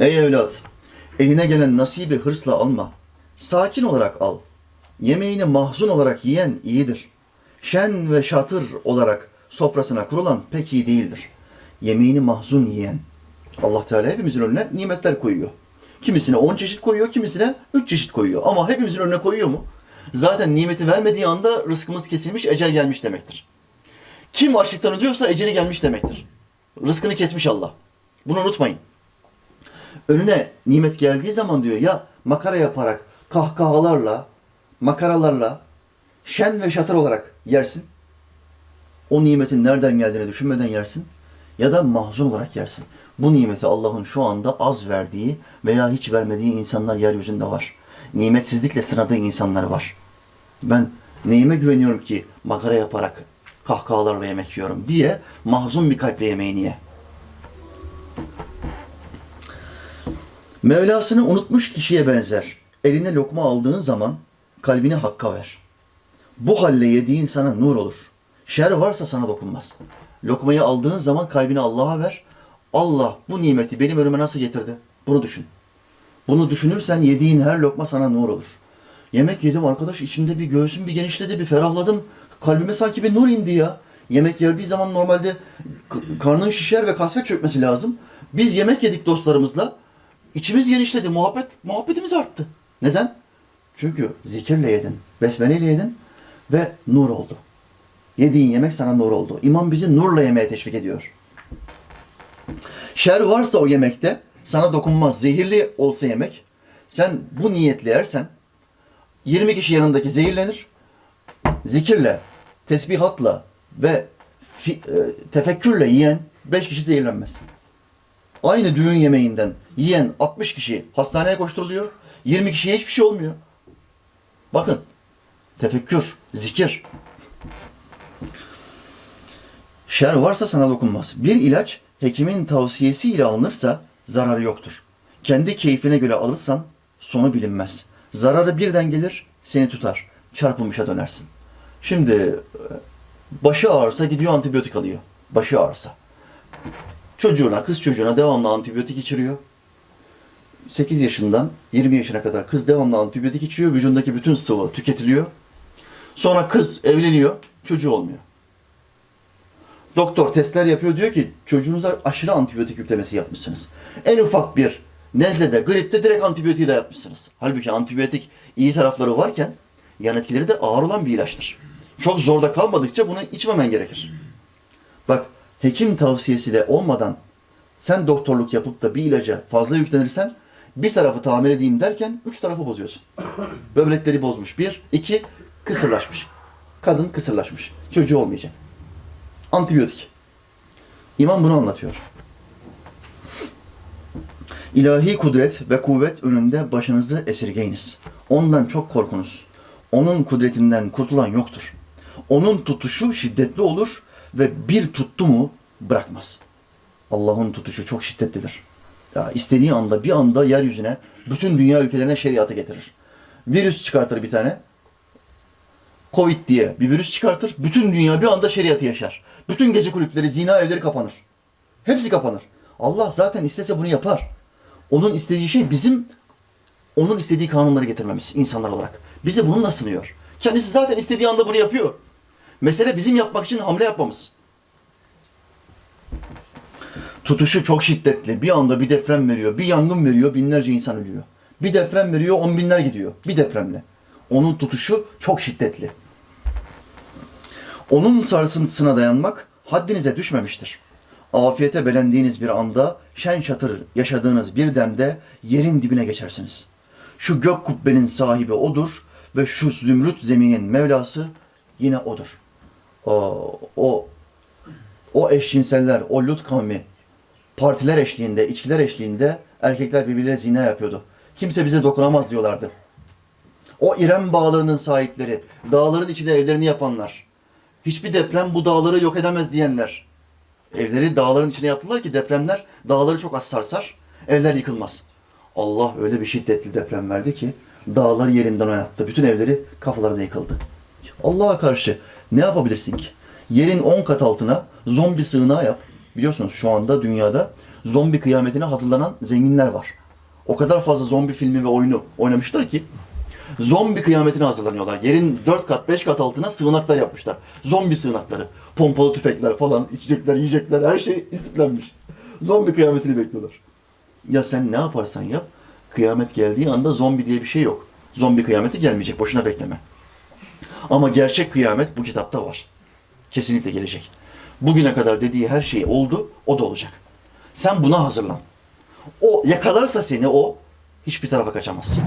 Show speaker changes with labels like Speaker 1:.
Speaker 1: Ey evlat, eline gelen nasibi hırsla alma. Sakin olarak al. Yemeğini mahzun olarak yiyen iyidir. Şen ve şatır olarak sofrasına kurulan pek iyi değildir. Yemeğini mahzun yiyen. Allah Teala hepimizin önüne nimetler koyuyor. Kimisine 10 çeşit koyuyor, kimisine 3 çeşit koyuyor. Ama hepimizin önüne koyuyor mu? Zaten nimeti vermediği anda rızkımız kesilmiş, ecel gelmiş demektir. Kim açlıktan ölüyorsa eceli gelmiş demektir. Rızkını kesmiş Allah. Bunu unutmayın önüne nimet geldiği zaman diyor ya makara yaparak kahkahalarla, makaralarla şen ve şatır olarak yersin. O nimetin nereden geldiğini düşünmeden yersin ya da mahzun olarak yersin. Bu nimeti Allah'ın şu anda az verdiği veya hiç vermediği insanlar yeryüzünde var. Nimetsizlikle sınadığı insanlar var. Ben neyime güveniyorum ki makara yaparak kahkahalarla yemek yiyorum diye mahzun bir kalple yemeğini ye. Mevlasını unutmuş kişiye benzer. Eline lokma aldığın zaman kalbini hakka ver. Bu halle yediğin sana nur olur. Şer varsa sana dokunmaz. Lokmayı aldığın zaman kalbini Allah'a ver. Allah bu nimeti benim önüme nasıl getirdi? Bunu düşün. Bunu düşünürsen yediğin her lokma sana nur olur. Yemek yedim arkadaş içimde bir göğsüm bir genişledi bir ferahladım. Kalbime sanki bir nur indi ya. Yemek yerdiği zaman normalde karnın şişer ve kasvet çökmesi lazım. Biz yemek yedik dostlarımızla. İçimiz genişledi, muhabbet, muhabbetimiz arttı. Neden? Çünkü zikirle yedin, besmeleyle yedin ve nur oldu. Yediğin yemek sana nur oldu. İmam bizi nurla yemeye teşvik ediyor. Şer varsa o yemekte sana dokunmaz. Zehirli olsa yemek, sen bu niyetle yersen 20 kişi yanındaki zehirlenir. Zikirle, tesbihatla ve e, tefekkürle yiyen 5 kişi zehirlenmez. Aynı düğün yemeğinden yiyen 60 kişi hastaneye koşturuluyor. 20 kişiye hiçbir şey olmuyor. Bakın. Tefekkür, zikir. Şer varsa sana dokunmaz. Bir ilaç hekimin tavsiyesiyle alınırsa zararı yoktur. Kendi keyfine göre alırsan sonu bilinmez. Zararı birden gelir, seni tutar. Çarpılmışa dönersin. Şimdi e, başı ağrısa gidiyor antibiyotik alıyor. Başı ağrısa. Çocuğuna, kız çocuğuna devamlı antibiyotik içiriyor. 8 yaşından 20 yaşına kadar kız devamlı antibiyotik içiyor. Vücudundaki bütün sıvı tüketiliyor. Sonra kız evleniyor, çocuğu olmuyor. Doktor testler yapıyor diyor ki çocuğunuza aşırı antibiyotik yüklemesi yapmışsınız. En ufak bir nezlede, gripte direkt antibiyotiği de yapmışsınız. Halbuki antibiyotik iyi tarafları varken yan etkileri de ağır olan bir ilaçtır. Çok zorda kalmadıkça bunu içmemen gerekir. Bak hekim tavsiyesiyle olmadan sen doktorluk yapıp da bir ilaca fazla yüklenirsen bir tarafı tamir edeyim derken üç tarafı bozuyorsun. Böbrekleri bozmuş. Bir, iki, kısırlaşmış. Kadın kısırlaşmış. Çocuğu olmayacak. Antibiyotik. İmam bunu anlatıyor. İlahi kudret ve kuvvet önünde başınızı esirgeyiniz. Ondan çok korkunuz. Onun kudretinden kurtulan yoktur. Onun tutuşu şiddetli olur ve bir tuttu mu bırakmaz. Allah'ın tutuşu çok şiddetlidir. Ya istediği anda bir anda yeryüzüne bütün dünya ülkelerine şeriatı getirir. Virüs çıkartır bir tane. Covid diye bir virüs çıkartır. Bütün dünya bir anda şeriatı yaşar. Bütün gece kulüpleri, zina evleri kapanır. Hepsi kapanır. Allah zaten istese bunu yapar. Onun istediği şey bizim onun istediği kanunları getirmemiz insanlar olarak. Bizi bununla sınıyor. Kendisi zaten istediği anda bunu yapıyor. Mesele bizim yapmak için hamle yapmamız. Tutuşu çok şiddetli. Bir anda bir deprem veriyor, bir yangın veriyor, binlerce insan ölüyor. Bir deprem veriyor, on binler gidiyor. Bir depremle. Onun tutuşu çok şiddetli. Onun sarsıntısına dayanmak haddinize düşmemiştir. Afiyete belendiğiniz bir anda şen şatır yaşadığınız bir demde yerin dibine geçersiniz. Şu gök kubbenin sahibi odur ve şu zümrüt zeminin Mevlası yine odur. O, o, eşcinseller, o Lut kavmi partiler eşliğinde, içkiler eşliğinde erkekler birbirleriyle zina yapıyordu. Kimse bize dokunamaz diyorlardı. O İrem bağlarının sahipleri, dağların içinde evlerini yapanlar, hiçbir deprem bu dağları yok edemez diyenler. Evleri dağların içine yaptılar ki depremler dağları çok az sarsar, evler yıkılmaz. Allah öyle bir şiddetli deprem verdi ki dağları yerinden oynattı. Bütün evleri kafalarına yıkıldı. Allah'a karşı ne yapabilirsin ki? Yerin 10 kat altına zombi sığınağı yap. Biliyorsunuz şu anda dünyada zombi kıyametine hazırlanan zenginler var. O kadar fazla zombi filmi ve oyunu oynamışlar ki zombi kıyametine hazırlanıyorlar. Yerin 4 kat 5 kat altına sığınaklar yapmışlar. Zombi sığınakları. Pompalı tüfekler falan, içecekler, yiyecekler her şey istiflenmiş. Zombi kıyametini bekliyorlar. Ya sen ne yaparsan yap, kıyamet geldiği anda zombi diye bir şey yok. Zombi kıyameti gelmeyecek, boşuna bekleme. Ama gerçek kıyamet bu kitapta var. Kesinlikle gelecek. Bugüne kadar dediği her şey oldu, o da olacak. Sen buna hazırlan. O yakalarsa seni o, hiçbir tarafa kaçamazsın.